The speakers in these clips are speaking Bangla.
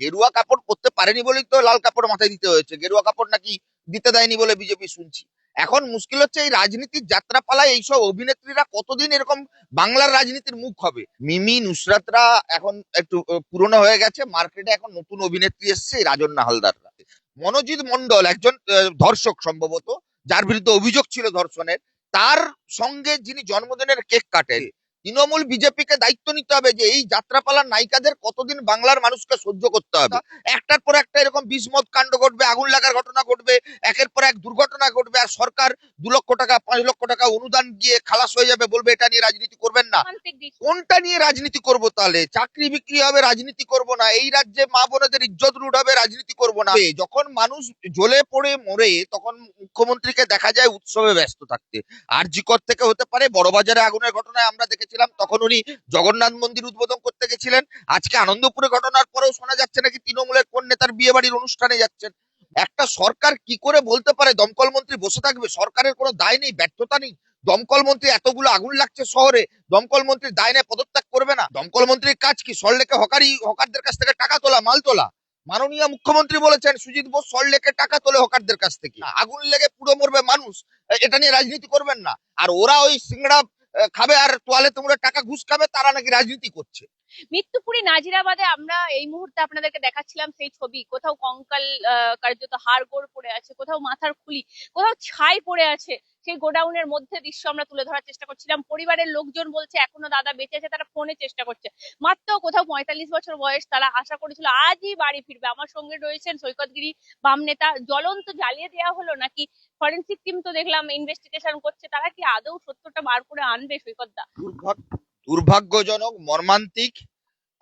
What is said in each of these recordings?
গেরুয়া কাপড় পরতে পারেনি বলেই তো লাল কাপড় মাথায় দিতে হয়েছে। গেরুয়া কাপড় নাকি দিতে দেয়নি বলে বিজেপি শুনছি। এখন মুশকিল হচ্ছে এই রাজনীতির যাত্রাপালায় এইসব অভিনেত্রীরা কতদিন এরকম বাংলার রাজনীতির মুখ হবে? মিমি, নুসরাতরা এখন একটু পুরনো হয়ে গেছে, মার্কেটে এখন নতুন অভিনেত্রী এসছে রাজন্না হালদাররা। মনোজিৎ মন্ডল একজন ধর্ষক সম্ভবত, যার বিরুদ্ধে অভিযোগ ছিল ধর্ষণের। তার সঙ্গে যিনি জন্মদিনের কেক কাটেন তৃণমূল বিজেপিকে দায়িত্ব নিতে হবে যে এই যাত্রাপালার নায়িকাদের কতদিন বাংলার মানুষকে সহ্য করতে হবে। একটার পর একটা এরকম বিস্মত কাণ্ড ঘটবে আগুন লাগার ঘটনা ঘটবে একের পর এক দুর্ঘটনা ঘটবে আর সরকার দু লক্ষ টাকা পাঁচ লক্ষ টাকা অনুদান দিয়ে খালাস হয়ে যাবে বলবে এটা নিয়ে রাজনীতি করবেন না। কোনটা নিয়ে রাজনীতি করব তাহলে? চাকরি বিক্রি হবে রাজনীতি করব না। এই রাজ্যে মা বোনেদের ইজ্জত রুট হবে রাজনীতি করব না। যখন মানুষ জ্বলে পড়ে মরে তখন মুখ্যমন্ত্রীকে দেখা যায় উৎসবে ব্যস্ত থাকতে। আর জিকর থেকে হতে পারে বড়বাজারে আগুনের ঘটনায় আমরা দেখেছিলাম তখন উনি জগন্নাথ মন্দির উদ্বোধন করতে গেছিলেন। আজকে আনন্দপুরে ঘটনার পরেও শোনা যাচ্ছে নাকি তৃণমূলের কোন নেতার বিয়ে বাড়ির অনুষ্ঠানে যাচ্ছেন। একটা সরকার কি করে বলতে পারে? দমকল মন্ত্রী বসে থাকবে, সরকারের কোনো দায় নেই, ব্যর্থতা নেই। দমকল মন্ত্রী এতগুলো আগুন লাগছে শহরে, দমকল মন্ত্রী দায় নেয় পদত্যাগ করবে না। দমকল মন্ত্রীর কাজ কি? সল্লেকে হকারি, হকারদের কাছ থেকে টাকা তোলা, মাল তোলা? মাননীয় মুখ্যমন্ত্রী বলেছেন, সুজিত বোস সল্লেকে টাকা তোলে হকারদের কাছ থেকে। আগুন লেগে পুরো মরবে মানুষ এটা নিয়ে রাজনীতি করবেন না। আর ওরা ওই সিংড়া খাবে আর তোয়ালে তোমরা টাকা ঘুষ খাবে তারা নাকি রাজনীতি করছে। মৃত্যুপুরী নাজিরাবাদে আমরা এই মুহূর্তে আপনাদেরকে দেখাচ্ছিলাম সেই ছবি। কোথাও কঙ্কাল কার্যত হাড়গোড় পড়ে আছে, কোথাও মাথার খুলি, কোথাও ছাই পড়ে আছে, সেই গোডাউনের মধ্যে দৃশ্য আমরা তুলে ধরার চেষ্টা করছিলাম। পরিবারের লোকজন বলছে, এখনও দাদা বেঁচে আছে, তারা ফোনে চেষ্টা করছে। মাত্র কোথাও পঁয়তাল্লিশ বছর বয়স, তারা আশা করেছিল আজই বাড়ি ফিরবে। আমার সঙ্গে রয়েছেন সৈকতগিরি বাম নেতা জ্বলন্ত জ্বালিয়ে দেওয়া হলো নাকি? ফরেন্সিক টিম তো দেখলাম ইনভেস্টিগেশন করছে, তারা কি আদৌ সত্যটা বার করে আনবে সৈকতদা? দুর্ভাগ্যজনক, মর্মান্তিক,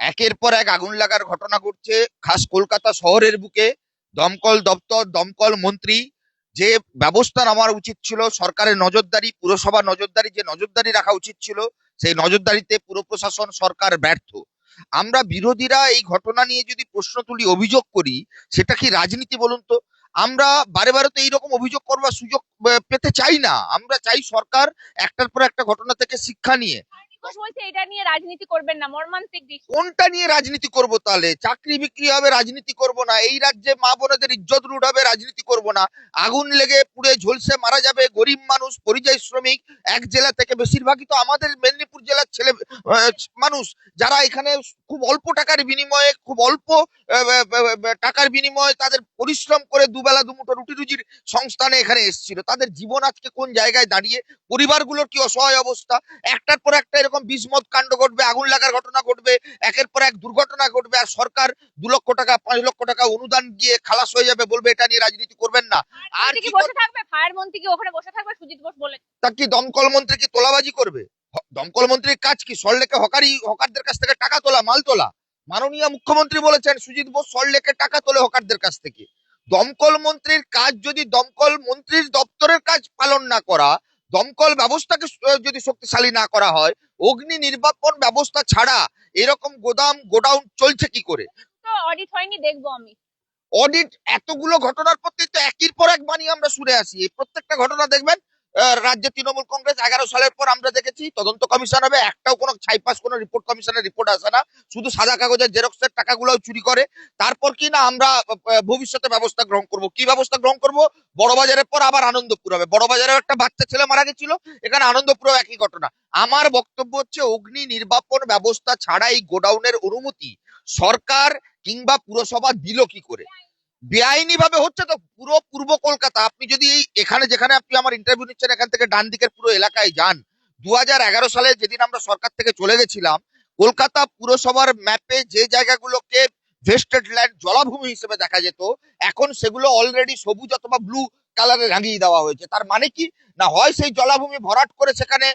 একের পর এক আগুন লাগার ঘটনা ঘটছে খাস কলকাতা শহরের বুকে। দমকল দপ্তর, দমকল মন্ত্রী, যে ব্যবস্থা নেওয়ার উচিত ছিল, সরকারের নজরদারি, পুরসভা নজরদারি, যে নজরদারি রাখা উচিত ছিল, সেই নজরদারিতে পুর প্রশাসন, সরকার ব্যর্থ। আমরা বিরোধীরা এই ঘটনা নিয়ে যদি প্রশ্ন তুলি, অভিযোগ করি, সেটা কি রাজনীতি বলুন তো? আমরা বারে বারে তো এইরকম অভিযোগ করবার সুযোগ পেতে চাই না। আমরা চাই সরকার একটার পর একটা ঘটনা থেকে শিক্ষা নিয়ে রাজনীতি রাজনীতি না। এই রাজ্যে মা ইজ্জত হবে, রাজনীতি না। আগুন লেগে পুড়ে ঝলসে মারা যাবে মানুষ বেশিরভাগই তো আমাদের মেদিনীপুর জেলার ছেলে মানুষ। যারা এখানে খুব অল্প টাকার বিনিময়ে, খুব অল্প টাকার বিনিময়ে তাদের পরিশ্রম করে দুবেলা দুমুঠো রুটি রুজির সংস্থানে এখানে এসেছিল। তাদের জীবন আজকে কোন জায়গায় দাঁড়িয়ে? পরিবারগুলোর কি অসহায় অবস্থা? একটার পর একটা এরকম বিস্মত কাণ্ড ঘটবে আগুন লাগার ঘটনা ঘটবে একের পর এক দুর্ঘটনা ঘটবে আর সরকার দু লক্ষ টাকা পাঁচ লক্ষ টাকা অনুদান দিয়ে খালাস হয়ে যাবে বলবে এটা নিয়ে রাজনীতি করবেন না। আর কি বসে থাকবে? ফায়ার মন্ত্রী কি ওখানে বসে থাকবে? সুজিত বোস বলে। তা কি দমকল মন্ত্রী কি তোলাবাজি করবে? দমকল মন্ত্রীর কাজ কি? সল্লেকে হকারি হকারদের কাছ থেকে টাকা তোলা মাল তোলা? মাননীয় মুখ্যমন্ত্রী বলেছেন সুজিত বোস সল্লেকে টাকা তোলে হকারদের কাছ থেকে। দমকল মন্ত্রীর কাজ যদি দমকল মন্ত্রীর দপ্তরের কাজ পালন না করা দমকল ব্যবস্থাকে যদি শক্তিশালী না করা হয় অগ্নি নির্বাপন ব্যবস্থা ছাড়া এরকম গোদাম গোডাউন চলছে কি করে? তো অডিট হয়নি দেখব আমি। অডিট এতগুলো ঘটনার প্রতি তো একের পর এক বাণী আমরা শুনে আসি। প্রত্যেকটা ঘটনা দেখবেন রাজ্যে তৃণমূল কংগ্রেস এগারো সালের পর আমরা দেখেছি তদন্ত কমিশন হবে। একটাও কোনো ছাইপাস কোনো রিপোর্ট কমিশনের রিপোর্ট আসে না। শুধু সাদা কাগজের জেরক্সের টাকাগুলো চুরি করে। তারপর কি না আমরা ভবিষ্যতে ব্যবস্থা গ্রহণ করব। কি ব্যবস্থা গ্রহণ করব? বড়বাজারের পর আবার আনন্দপুর হবে। বড়বাজারেও একটা বাচ্চা ছেলে মারা গেছিল। এখানে আনন্দপুরেও একই ঘটনা। আমার বক্তব্য হচ্ছে, অগ্নি নির্বাপন ব্যবস্থা ছাড়া এই গোডাউনের অনুমতি সরকার কিংবা পুরসভা দিল কি করে? বেআইনি ভাবে হচ্ছে তো পুরো পূর্ব কলকাতা। আপনি যদি এই এখানে যেখানে আপনি আমার ইন্টারভিউ নিচ্ছেন, এখান থেকে ডান দিকের পুরো এলাকায় যান। দুই হাজার এগারো সালে যেদিন আমরা সরকার থেকে চলে গেছিলাম, কলকাতা পুরসভার ম্যাপে যে জায়গাগুলোকে ভেস্টেড ল্যান্ড জলাভূমি হিসেবে দেখা যেত, এখন সেগুলো অলরেডি সবুজ অথবা ব্লু কালারে রাঙিয়ে দেওয়া হয়েছে। তার মানে কি? না, হয় সেই জলাভূমি ভরাট করে সেখানে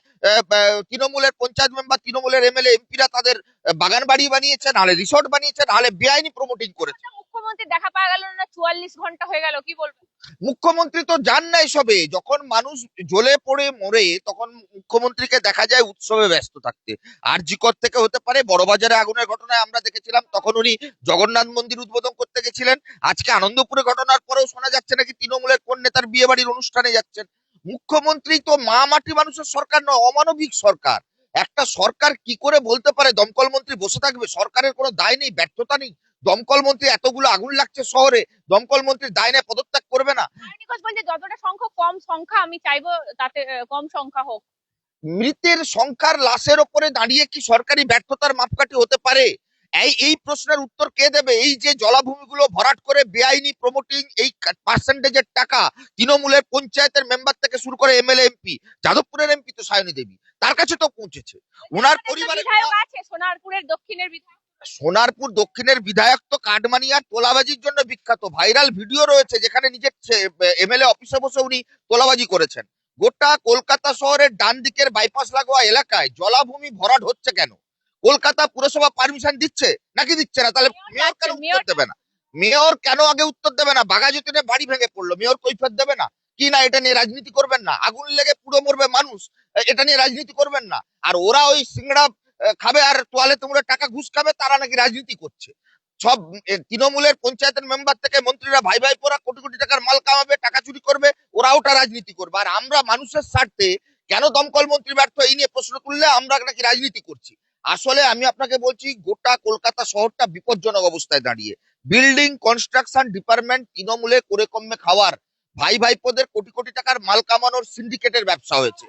তৃণমূলের পঞ্চায়েত মেম্বার, তৃণমূলের এমএলএ, এমপিরা তাদের বাগান বাড়ি বানিয়েছে নাহলে রিসোর্ট বানিয়েছে নাহলে বেআইনি প্রমোটিং করেছে। মুখ্যমন্ত্রী দেখা পাওয়া গেল না, চুয়াল্লিশ ঘণ্টা হয়ে গেল, কি বলবেন? মুখ্যমন্ত্রী তো যান নাই সবে। যখন মানুষ জ্বলে পড়ে, মরে, তখন মুখ্যমন্ত্রীকে দেখা যায় উৎসবে ব্যস্ত থাকতে। আর জিকর থেকে হতে পারে, বড়বাজারে আগুনের ঘটনায় আমরা দেখেছিলাম, তখন উনি জগন্নাথ মন্দির উদ্বোধন করতে গেছিলেন। আজকে আনন্দপুরে ঘটনার পরেও শোনা যাচ্ছে নাকি তৃণমূলের কোন নেতার বিয়ে বাড়ির অনুষ্ঠানে যাচ্ছেন। মুখ্যমন্ত্রী তো মা মাটি মানুষের সরকার নয়, অমানবিক সরকার। একটা সরকার কি করে বলতে পারে? দমকল মন্ত্রী বসে থাকবে, সরকারের কোনো দায় নেই, ব্যর্থতা নেই। দমকল মন্ত্রী এতগুলো আগুন লাগছে শহরে দমকল মন্ত্রী দায় নেয় পদত্যাগ করবে না। যতটা সংখ্যক কম সংখ্যা আমি চাইব তাতে কম সংখ্যা হোক। মৃতের সংখ্যার লাশের ওপরে দাঁড়িয়ে কি সরকারি ব্যর্থতার মাপকাঠি হতে পারে? এই এই প্রশ্নের উত্তর কে দেবে? এই যে জলাভূমিগুলো ভরাট করে বেআইনি প্রমোটিং এই পার্সেন্টেজের টাকা তৃণমূলের পঞ্চায়েতের মেম্বার থেকে শুরু করে এম এমএলএ এমপি যাদবপুরের এমপি তো সায়নী দেবী তার কাছে তো পৌঁছেছে। ওনার পরিবারের সোনারপুরের দক্ষিণের বিধায়ক। সোনারপুর দক্ষিণের বিধায়ক তো কাঠমানি আর তোলাবাজির জন্য বিখ্যাত। ভাইরাল ভিডিও রয়েছে যেখানে নিজের এমএলএ অফিসে বসে উনি তোলাবাজি করেছেন। গোটা কলকাতা শহরের ডান দিকের বাইপাস লাগোয়া এলাকায় জলাভূমি ভরাট হচ্ছে কেন? কলকাতা পুরসভা পারমিশন দিচ্ছে নাকি দিচ্ছে না? তাহলে মেয়র কেন উত্তর দেবে না? মেয়র কেন আগে উত্তর দেবে না? বাগাজুতিনে বাড়ি ভেঙে পড়ল। মেয়র কৈফিয়ত দেবে না? কি না এটা নিয়ে রাজনীতি করবেন না? আগুন লেগে পুরো মরবে মানুষ? এটা নিয়ে রাজনীতি করবেন না? আর ওরা ওই সিংড়া খাবে আর তোয়ালে তোমরা টাকা ঘুষ খাবে তারা নাকি রাজনীতি করছে। সব তৃণমূলের পঞ্চায়েতের মেম্বার থেকে মন্ত্রীরা ভাই ভাই পোরা কোটি কোটি টাকার মাল কামাবে টাকা চুরি করবে ওরা ওটা রাজনীতি করবে। আর আমরা মানুষের স্বার্থে কেন দমকল মন্ত্রী ব্যর্থ এই নিয়ে প্রশ্ন তুললে আমরা নাকি রাজনীতি করছি? আসলে আমি আপনাকে বলছি গোটা কলকাতা শহরটা বিপজ্জনক অবস্থায় দাঁড়িয়ে। বিল্ডিং কনস্ট্রাকশন ডিপার্টমেন্ট তৃণমূলে করে কমে খাওয়ার। ভাই ভাইপোদের কোটি কোটি টাকার মাল কামানোর সিন্ডিকেটের ব্যবসা হয়েছে।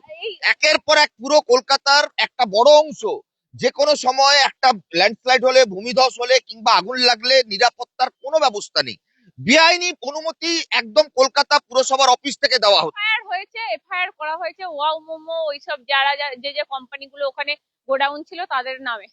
একের পর এক পুরো কলকাতার একটা বড় অংশ যে কোনো সময় একটা ল্যান্ডস্লাইড হলে ভূমিধস হলে কিংবা আগুন লাগলে নিরাপত্তার কোনো ব্যবস্থা নেই। বেআইনি অনুমতি একদম কলকাতা পুরসভার অফিস থেকে দেওয়া হচ্ছে। হয়েছে এফআইআর করা হয়েছে ওয়াও মোমো ওইসব যারা যা- যে যে কোম্পানিগুলো ওখানে গোডাউন ছিল তাদের নামে।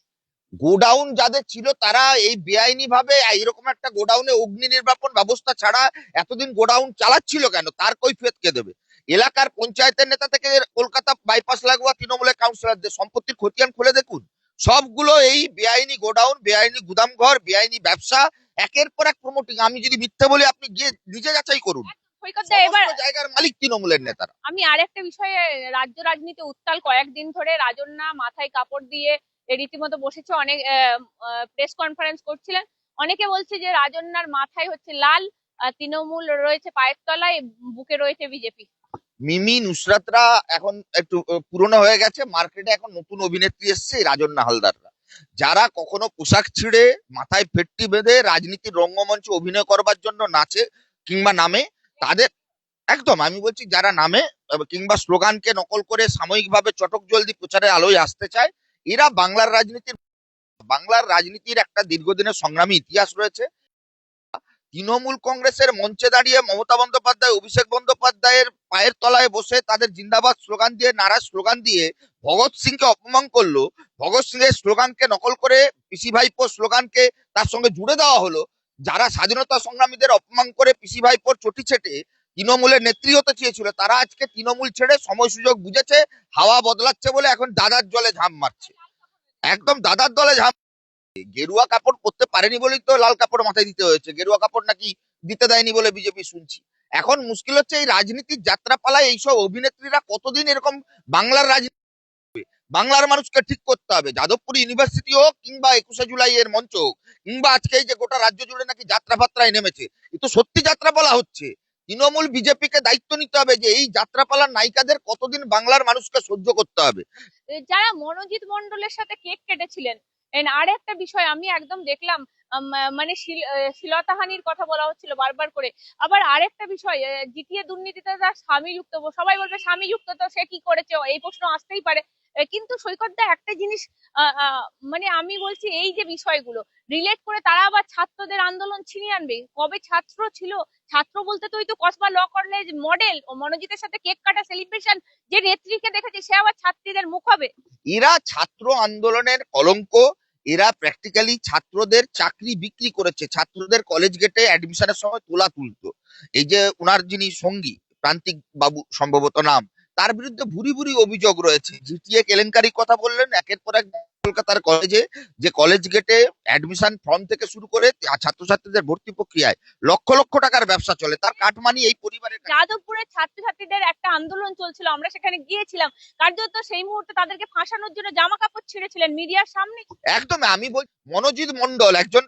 গোডাউন যাদের ছিল তারা এই বেআইনি ভাবে এইরকম একটা গোডাউনে অগ্নি নির্বাপন ব্যবস্থা ছাড়া এতদিন গোডাউন চালাচ্ছিল কেন? তার কৈফিয়ত কে দেবে? এলাকার পঞ্চায়েতের নেতা থেকে কলকাতা বাইপাস লাগোয়া তৃণমূলের কাউন্সিলরদের সম্পত্তির খতিয়ান খুলে দেখুন। সবগুলো এই বেআইনি গোডাউন বেআইনি গুদামঘর বেআইনি ব্যবসা একের পর এক প্রমোটিং আমি যদি মিথ্যে বলি আপনি গিয়ে নিজে যাচাই করুন। জায়গার মালিক তৃণমূলের নেতারা। আমি আরেকটা বিষয়ে রাজ্য রাজনীতি উত্তাল কয়েকদিন ধরে রাজন্যা মাথায় কাপড় দিয়ে রীতিমতো বসেছে। অনেক প্রেস কনফারেন্স করছিলেন। অনেকে বলছে যে রাজন্যার মাথায় হচ্ছে লাল তৃণমূল রয়েছে পায়ের তলায় বুকে রয়েছে বিজেপি। মিমি নুসরাতরা এখন একটু পুরনো হয়ে গেছে। মার্কেটে এখন নতুন অভিনেত্রী এসছে রাজন্না হালদাররা। যারা কখনো পোশাক ছিঁড়ে, মাথায় ফেটটি বেঁধে রাজনীতির রঙ্গমঞ্চে অভিনয় করবার জন্য নাচে কিংবা নামে, তাদের একদম, আমি বলছি যারা নামে কিংবা স্লোগানকে নকল করে সাময়িকভাবে চটক জলদি প্রচারের আলোয় আসতে চায়, এরা বাংলার রাজনীতির বাংলার রাজনীতির একটা দীর্ঘদিনের সংগ্রামী ইতিহাস রয়েছে। তৃণমূল কংগ্রেসের মঞ্চে দাঁড়িয়ে মমতা বন্দ্যোপাধ্যায়, অভিষেক বন্দ্যোপাধ্যায়ের পায়ের তলায় বসে তাদের জিন্দাবাদ স্লোগান দিয়ে নারা স্লোগান দিয়ে ভগৎ সিংকে অপমান করল। ভগৎ সিং এর স্লোগানকে নকল করে পিসি ভাইপোর স্লোগানকে তার সঙ্গে জুড়ে দেওয়া হলো। যারা স্বাধীনতা সংগ্রামীদের অপমান করে পিসি ভাইপোর চটি ছেটে তৃণমূলের নেত্রী হতে চেয়েছিল, তারা আজকে তৃণমূল ছেড়ে সময় সুযোগ বুঝেছে, হাওয়া বদলাচ্ছে বলে এখন দাদার জলে ঝাঁপ মারছে। একদম দাদার দলে ঝাঁপ গেরুয়া কাপড় পরতে পারেনি বলেই তো লাল কাপড় মাথায় দিতে হয়েছে। গেরুয়া কাপড় নাকি দিতে দেয়নি বলে বিজেপি শুনছি। এখন মুশকিল হচ্ছে এই রাজনীতির যাত্রাপালায় এইসব অভিনেত্রীরা কতদিন এরকম বাংলার রাজনীতি বাংলার মানুষকে ঠিক করতে হবে। যাদবপুর ইউনিভার্সিটি হোক কিংবা একুশে জুলাই এর মঞ্চ হোক, কিংবা আজকে এই যে গোটা রাজ্য জুড়ে নাকি যাত্রা যাত্রাপাত্রায় নেমেছে, এ তো সত্যি যাত্রা যাত্রাপালা হচ্ছে। তৃণমূল বিজেপিকে দায়িত্ব নিতে হবে যে এই যাত্রাপালার নায়িকাদের কতদিন বাংলার মানুষকে সহ্য করতে হবে। যারা মনোজিৎ মন্ডলের সাথে কেক কেটেছিলেন আর একটা বিষয় আমি একদম দেখলাম মানে শিল- আহ, কথা বলা হচ্ছিল বারবার করে। আবার আরেকটা বিষয় জিতিয়ে দুর্নীতিতে তার স্বামী যুক্ত সবাই বলবে স্বামী যুক্ত তো সে কি করেছে এই প্রশ্ন আসতেই পারে। কিন্তু সৈকত দা একটা জিনিস মানে আমি বলছি এই যে বিষয়গুলো রিলেট করে তারা আবার ছাত্রদের আন্দোলন ছিনিয়ে আনবে। কবে ছাত্র ছিল ছাত্র বলতে তো ওই তো কসবা ল কলেজ মডেল ও মনোজিতের সাথে কেক কাটা সেলিব্রেশন যে নেত্রীকে দেখেছে, সে আবার ছাত্রীদের মুখ হবে। এরা ছাত্র আন্দোলনের কলঙ্ক, এরা প্র্যাকটিক্যালি ছাত্রদের চাকরি বিক্রি করেছে। ছাত্রদের কলেজ গেটে অ্যাডমিশনের সময় তোলা তুলতো। এই যে ওনার যিনি সঙ্গী, প্রান্তিক বাবু সম্ভবত নাম তার বিরুদ্ধে ভুরি ভুরি অভিযোগ রয়েছে। জিটিএ কেলেঙ্কারি কথা বললেন একের পর এক কলকাতার কলেজে যে কলেজ গেটে অ্যাডমিশন ফর্ম থেকে শুরু করে ছাত্রছাত্রীদের ভর্তি প্রক্রিয়ায় লক্ষ লক্ষ টাকার ব্যবসা চলে। তার কাটমানি এই পরিবারের কাছে। যাদবপুরের ছাত্রছাত্রীদের একটা আন্দোলন চলছিল আমরা সেখানে গিয়েছিলাম। কার্যত সেই মুহূর্তে তাদেরকে ফাঁসানোর জন্য জামা কাপড় ছিঁড়েছিলেন মিডিয়ার সামনে। একদম আমি বল মনোজিৎ মন্ডল একজন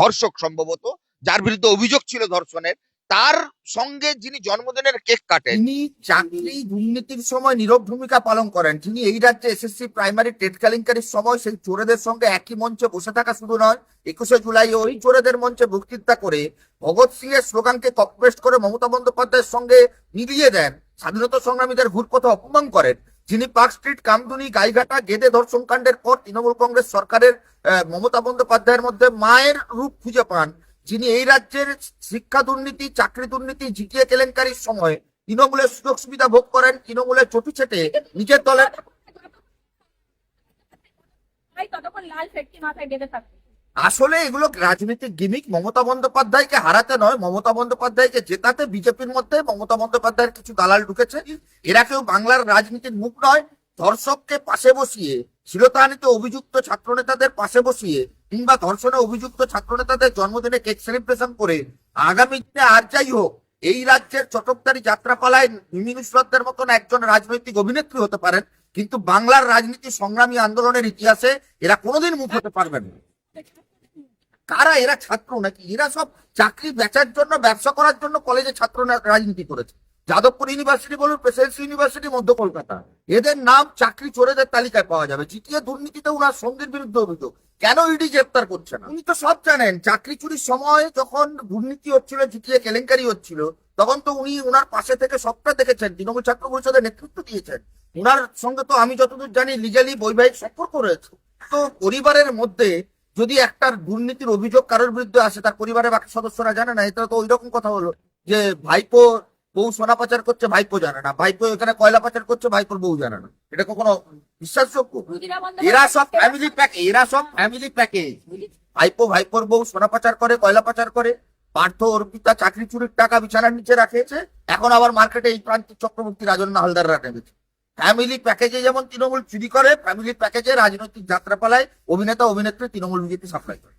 ধর্ষক সম্ভবত যার বিরুদ্ধে অভিযোগ ছিল ধর্ষণের। তার সঙ্গে যিনি জন্মদিনের কেক কাটেন, তিনি চাকরি, দুর্নীতির সময় নীরব ভূমিকা পালন করেন। তিনি এই রাজ্যে এসএসসি প্রাইমারি টেট কেলেঙ্কারির সময় সেই চোরেদের সঙ্গে একই মঞ্চে বসে থাকা শুধু নয়। একুশে জুলাই ওই চোরেদের মঞ্চে বক্তৃতা করে ভগৎ সিং এর স্লোগানকে কপপেস্ট করে মমতা বন্দ্যোপাধ্যায়ের সঙ্গে মিলিয়ে দেন। স্বাধীনতা সংগ্রামীদের কথা অপমান করেন। যিনি পার্ক স্ট্রিট, কামদুনি, গাইঘাটা, গেদে ধর্ষণ কাণ্ডের পর তৃণমূল কংগ্রেস সরকারের মমতা বন্দ্যোপাধ্যায়ের মধ্যে মায়ের রূপ খুঁজে পান। যিনি এই রাজ্যের শিক্ষা দুর্নীতি চাকরি দুর্নীতি জিটিএ কেলেঙ্কারির সময় তৃণমূলের সুযোগ সুবিধা ভোগ করেন তৃণমূলের চটি ছেটে নিজের দলের আসলে এগুলো রাজনৈতিক গিমিক মমতা বন্দ্যোপাধ্যায়কে হারাতে নয় মমতা বন্দ্যোপাধ্যায়কে জেতাতে বিজেপির মধ্যে মমতা বন্দ্যোপাধ্যায়ের কিছু দালাল ঢুকেছে। এরা কেউ বাংলার রাজনীতির মুখ নয় ধর্ষককে পাশে বসিয়ে শিরতাহানিতে অভিযুক্ত ছাত্রনেতাদের পাশে বসিয়ে কিংবা ধর্ষণে অভিযুক্ত ছাত্রনেতাদের জন্মদিনে কেক সেলিব্রেশন করে, আগামী দিনে আর যাই হোক, এই রাজ্যের চটকদারি যাত্রাপালায় মিমিনুসরতদের মতন একজন রাজনৈতিক অভিনেত্রী হতে পারেন, কিন্তু বাংলার রাজনীতি সংগ্রামী আন্দোলনের ইতিহাসে এরা কোনোদিন মুখ হতে পারবেন না। কারা এরা ছাত্র নাকি? এরা সব চাকরি বেচার জন্য, ব্যবসা করার জন্য কলেজে ছাত্র রাজনীতি করেছে। যাদবপুর ইউনিভার্সিটি বলুন, প্রেসিডেন্সি ইউনিভার্সিটি, মধ্য কলকাতা। এদের নাম চাকরি চোরেদের তালিকায় পাওয়া যাবে। জিটিএ দুর্নীতিতে উনার সঙ্গীর বিরুদ্ধে অভিযোগ। কেন ইডি গ্রেপ্তার করছে না? উনি তো সব জানেন, চাকরি চুরির সময় যখন দুর্নীতি হচ্ছিল জিটিএ কেলেঙ্কারি হচ্ছিল, তখন তো উনি উনার পাশে থেকে সবটা দেখেছেন, তৃণমূল ছাত্র পরিষদের নেতৃত্ব দিয়েছেন। উনার সঙ্গে তো আমি যতদূর জানি লিগালি বৈবাহিক সম্পর্ক রয়েছে। তো পরিবারের মধ্যে যদি একটা দুর্নীতির অভিযোগ কারোর বিরুদ্ধে আসে, তার পরিবারের বাকি সদস্যরা জানে না এটা তো ওই রকম কথা হলো যে ভাইপো বউ সোনা পাচার করছে, ভাইপো জানে না। ভাইপো এখানে কয়লা পাচার করছে, ভাইপোর বউ জানে না। এটা কখনো বিশ্বাসযোগ্য? এরা সব ফ্যামিলি প্যাক এরা সব ফ্যামিলি প্যাকেজ ভাইপো, ভাইপোর বউ সোনা পাচার করে, কয়লা পাচার করে। পার্থ অর্পিতা চাকরি চুরির টাকা বিছানার নিচে রাখেছে এখন আবার মার্কেটে এই প্রান্তিক চক্রবর্তী রাজন্য হালদাররা নেমেছে। ফ্যামিলি প্যাকেজে যেমন তৃণমূল চুরি করে ফ্যামিলি প্যাকেজে রাজনৈতিক যাত্রাপালায় অভিনেতা, অভিনেত্রী তৃণমূল বিজেপি সাপ্লাই করে।